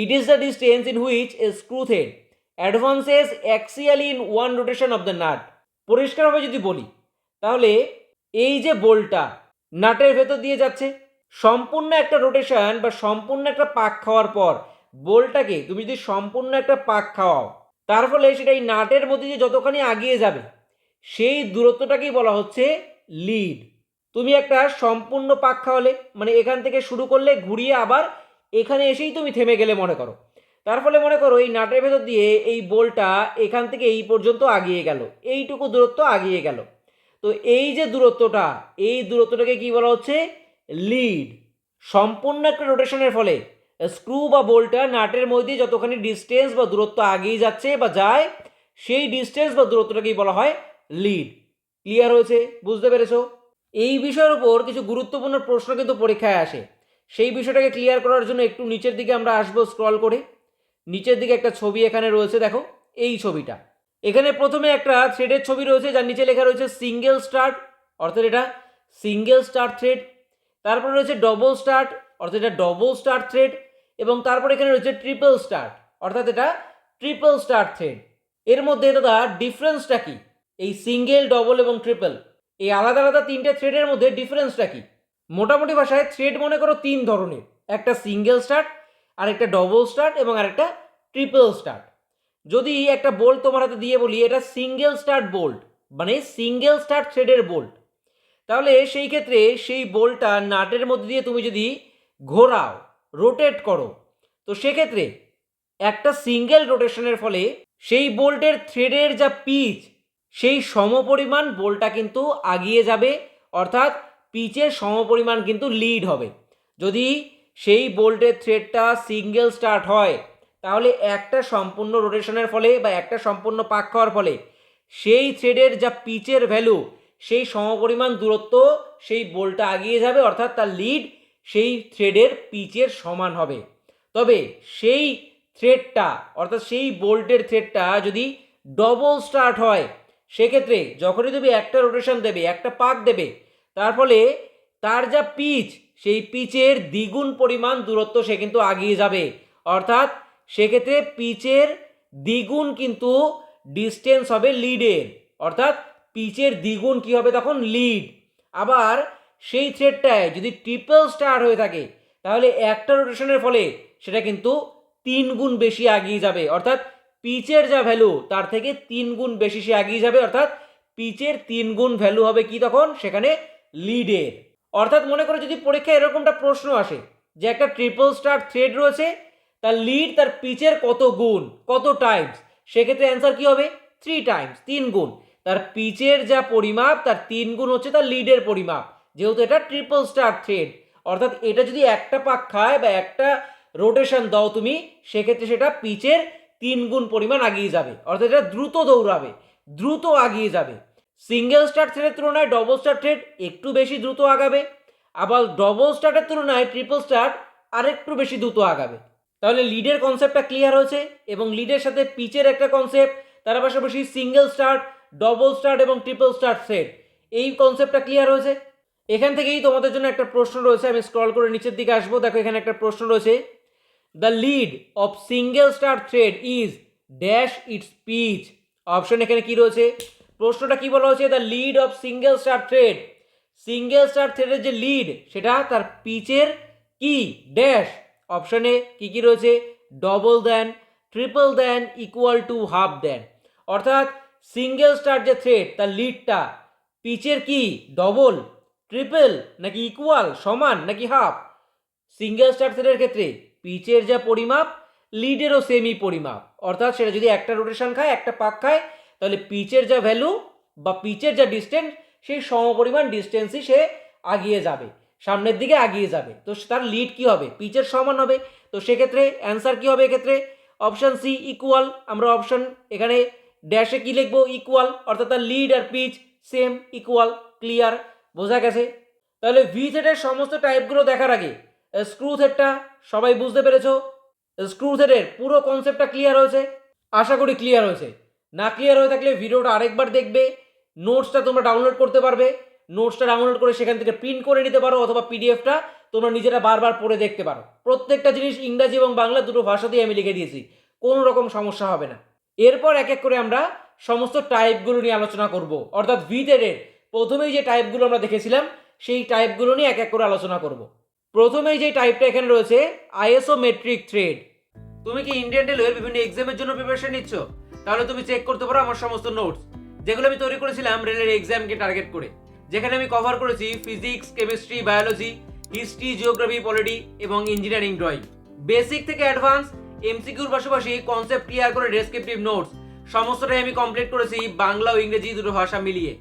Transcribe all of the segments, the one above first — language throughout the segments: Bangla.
It is the distance in which a screw thread advances axially in one rotation of the nut পরিষ্কারভাবে যদি বলি, তাহলে এই যে বোল্টটা নাটের ভেতর দিয়ে যাচ্ছে, সম্পূর্ণ একটা রোটেশন বা সম্পূর্ণ একটা পাক খাওয়ার পর বোল্টটাকে তুমি যদি সম্পূর্ণ একটা পাক খাওয়াও, তার ফলে সেটা এই নাটের মধ্যে দিয়ে যতখানি আগিয়ে যাবে, সেই দূরত্বটাকেই বলা হচ্ছে লিড তুমি একটা সম্পূর্ণ পাক খাওয়ালে মানে এখান থেকে শুরু করলে ঘুরিয়ে আবার এখানে এসেই তুমি থেমে গেলে মনে করো। তার ফলে মনে করো এই নাটের ভেতর দিয়ে এই বোলটা এখান থেকে এই পর্যন্ত আগিয়ে গেল। এইটুকু দূরত্ব আগিয়ে গেল। তো এই যে দূরত্বটা, এই দূরত্বটাকে কি বলা হচ্ছে? লিড সম্পূর্ণ একটা রোটেশনের ফলে স্ক্রু বা বোল্টটা নাটের মধ্যে যতখানি ডিস্টেন্স বা দূরত্ব আগিয়ে যাচ্ছে বা যায়, সেই ডিস্টেন্স বা দূরত্বটাকেই বলা হয় লিড ক্লিয়ার হয়েছে? বুঝতে পেরেছ? এই বিষয়ের উপর কিছু গুরুত্বপূর্ণ প্রশ্ন কিন্তু পরীক্ষায় আসে। সেই বিষয়টাকে ক্লিয়ার করার জন্য একটু নিচের দিকে আমরা আসব স্ক্রল করে। নিচের দিকে একটা ছবি এখানে রয়েছে, দেখো, এই ছবিটা। এখানে প্রথমে একটা থ্রেডের ছবি রয়েছে, যার নিচে লেখা রয়েছে সিঙ্গেল স্টার্ট অর্থাৎ এটা সিঙ্গেল স্টার্ট থ্রেড তারপরে রয়েছে ডবল স্টার্ট অর্থাৎ এটা ডবল স্টার থ্রেড এবং তারপর এখানে রয়েছে ট্রিপল স্টার্ট অর্থাৎ এটা ট্রিপল স্টার থ্রেড এর মধ্যে, দাদা ডিফারেন্সটা কি? এই সিঙ্গেল ডবল এবং ট্রিপল এই আলাদা আলাদা তিনটে থ্রেডের মধ্যে ডিফারেন্সটা কি? মোটামুটি ভাষায় থ্রেড মনে করো তিন ধরনের। একটা সিঙ্গেল স্টার্ট আরেকটা ডবল স্টার্ট এবং আরেকটা ট্রিপল স্টার্ট যদি একটা বোল্ট তোমার হাতে দিয়ে বলি, এটা সিঙ্গেল স্টার্ট বোল্ট মানে সিঙ্গেল স্টার্ট থ্রেডের বোল্ট তাহলে সেই ক্ষেত্রে সেই বোল্টটা নাটের মধ্যে দিয়ে তুমি যদি ঘোরাও রোটেট করো, তো সেক্ষেত্রে একটা সিঙ্গেল রোটেশনের ফলে সেই বোল্টের থ্রেডের যা পিচ সেই সমপরিমাণ বোল্টটা কিন্তু আগিয়ে যাবে। অর্থাৎ পিচের সমপরিমাণ কিন্তু লিড হবে। যদি সেই বোল্টের থ্রেডটা সিঙ্গেল স্টার্ট হয়, তাহলে একটা সম্পূর্ণ রোটেশনের ফলে বা একটা সম্পূর্ণ পাক খাওয়ার ফলে সেই থ্রেডের যা পিচের ভ্যালু, সেই সমপরিমাণ দূরত্ব সেই বোল্টটা আগিয়ে যাবে, অর্থাৎ তার লিড সেই থ্রেডের পিচের সমান হবে। তবে সেই থ্রেডটা, অর্থাৎ সেই বোল্টের থ্রেডটা যদি ডবল স্টার্ট হয়, সেক্ষেত্রে যখনই তুমি একটা রোটেশন দেবে, একটা পাক দেবে তার ফলে তার যা পিচ, সেই পিচের দ্বিগুণ পরিমাণ দূরত্ব সে কিন্তু আগিয়ে যাবে। অর্থাৎ সেক্ষেত্রে পিচের দ্বিগুণ কিন্তু ডিস্টেন্স হবে লিডের অর্থাৎ পিচের দ্বিগুণ কি হবে তখন লিড আবার সেই থ্রেডটায় যদি ট্রিপল স্টার হয়ে থাকে, তাহলে একটা রোটেশনের ফলে সেটা কিন্তু তিন গুণ বেশি আগিয়ে যাবে। অর্থাৎ পিচের যা ভ্যালু তার থেকে তিন গুণ বেশি সে আগিয়ে যাবে। অর্থাৎ পিচের তিন গুণ ভ্যালু হবে কি তখন? সেখানে লিডের অর্থাৎ মনে করো যদি পরীক্ষায় এরকমটা প্রশ্ন আসে যে একটা ট্রিপল স্টার থ্রেড রয়েছে, তার লিড তার পিচের কত গুণ, কত টাইমস সেক্ষেত্রে অ্যান্সার কি হবে? থ্রি টাইমস তিন গুণ। তার পিচের যা পরিমাপ, তার তিন গুণ হচ্ছে তার লিডের পরিমাপ। যেহেতু এটা ট্রিপল স্টার থ্রেড অর্থাৎ এটা যদি একটা পাক খায় বা একটা রোটেশন দাও তুমি, সেক্ষেত্রে সেটা পিচের তিন গুণ পরিমাণ আগিয়ে যাবে। অর্থাৎ এটা দ্রুত দৌড়াবে, দ্রুত আগিয়ে যাবে। সিঙ্গেল স্টার থ্রেডের তুলনায় ডবল স্টার থ্রেড একটু বেশি দ্রুত আগাবে, আবার ডবল স্টারের তুলনায় ট্রিপল স্টার আরেকটু বেশি দ্রুত আগাবে। তাহলে লিডের কনসেপ্টটা ক্লিয়ার হয়েছে এবং লিডের সাথে পিচের একটা কনসেপ্ট তার পাশাপাশি সিঙ্গেল স্টার্ট ডবল স্টার্ট এবং ট্রিপল স্টার্ট থ্রেড এই কনসেপ্টটা ক্লিয়ার হয়েছে। এখান থেকেই তোমাদের জন্য একটা প্রশ্ন রয়েছে, আমি স্ক্রল করে নিচের দিকে আসব, দেখো এখানে একটা প্রশ্ন রয়েছে। The lead of single star thread is dash its pitch option এখানে কি রয়েছে? প্রশ্নটা কি বলা হয়েছে? The lead of single star thread single star থ্রেডের যে লিড সেটা তার পিচের কি? ড্যাশ অপশনে কি কি রয়েছে? Double then triple then equal to half then অর্থাৎ সিঙ্গেল স্টার যে থ্রেড তার লিডটা পিচের কি? ডবল ট্রিপল নাকি ইকুয়াল সমান, নাকি হাফ সিঙ্গেল স্টার থ্রেডের ক্ষেত্রে পিচের যা পরিমাপ লিডেরও সেমই পরিমাপ। অর্থাৎ সেটা যদি একটা রোটেশন খায়, একটা পাক খায় তাহলে পিচের যা ভ্যালু বা পিচের যা ডিস্টেন্স সেই সমপরিমাণ ডিস্টেন্সই সে আগিয়ে যাবে, সামনের দিকে আগিয়ে যাবে। তো তার লিড কি হবে? পিচের সমান হবে। তো সেক্ষেত্রে অ্যান্সার কি হবে এক্ষেত্রে? অপশান সি ইকুয়াল আমরা অপশান এখানে ড্যাশে কি লিখব? ইকুয়াল অর্থাৎ তার লিড আর পিচ সেম ইকুয়াল ক্লিয়ার বোঝা গেছে? তাহলে ভি থ্রেডের সমস্ত টাইপগুলো দেখার আগে স্ক্রু থ্রেডটা সবাই বুঝতে পেরেছ? স্ক্রু থ্রেডের পুরো কনসেপ্টটা ক্লিয়ার হয়েছে? আশা করি ক্লিয়ার হয়েছে। না ক্লিয়ার হয়ে থাকলে ভিডিওটা আরেকবার দেখবে নোটসটা তোমরা ডাউনলোড করতে পারবে নোটসটা ডাউনলোড করে সেখান থেকে প্রিন্ট করে নিতে পারো অথবা পিডিএফটা তোমরা নিজেরা বারবার পড়ে দেখতে পারো। প্রত্যেকটা জিনিস ইংরাজি এবং বাংলা দুটো ভাষাতেই আমি লিখে দিয়েছি, কোনো রকম সমস্যা হবে না। এরপর এক এক করে আমরা সমস্ত টাইপগুলো নিয়ে আলোচনা করব। অর্থাৎ ভিটেডের প্রথমেই যে টাইপগুলো আমরা দেখেছিলাম, সেই টাইপগুলো নিয়ে এক এক করে আলোচনা করব। প্রথমেই যে টাইপটা এখানে রয়েছে আইএসও মেট্রিক থ্রেড তুমি কি ইন্ডিয়ান রেলওয়ের বিভিন্ন এক্সামের জন্য প্রিপারেশন নিচ্ছ? তাহলে তুমি চেক করতে পারো আমার সমস্ত নোটস যেগুলো আমি তৈরি করেছিলাম রেলের এক্সামকে টার্গেট করে। যেখানে আমি কভার করেছি physics chemistry biology history geography polity এবং ইঞ্জিনিয়ারিং ড্রয়িং বেসিক থেকে অ্যাডভান্স এমসিকিউর পাশাপাশি কনসেপ্ট ক্লিয়ার করে ডেসক্রিপটিভ নোটস সমস্তটাই আমি কমপ্লিট করেছি বাংলা ও ইংরেজি দুটো ভাষা মিলিয়ে।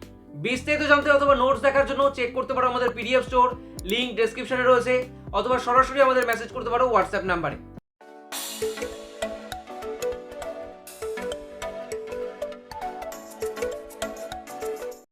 বিস্তারিত জানতে অথবা নোটস দেখার জন্য চেক করতে পারো আমাদের পিডিএফ স্টোর লিঙ্ক ডেসক্রিপশনে রয়েছে। অথবা সরাসরি আমাদের মেসেজ করতে পারো হোয়াটসঅ্যাপ নাম্বারে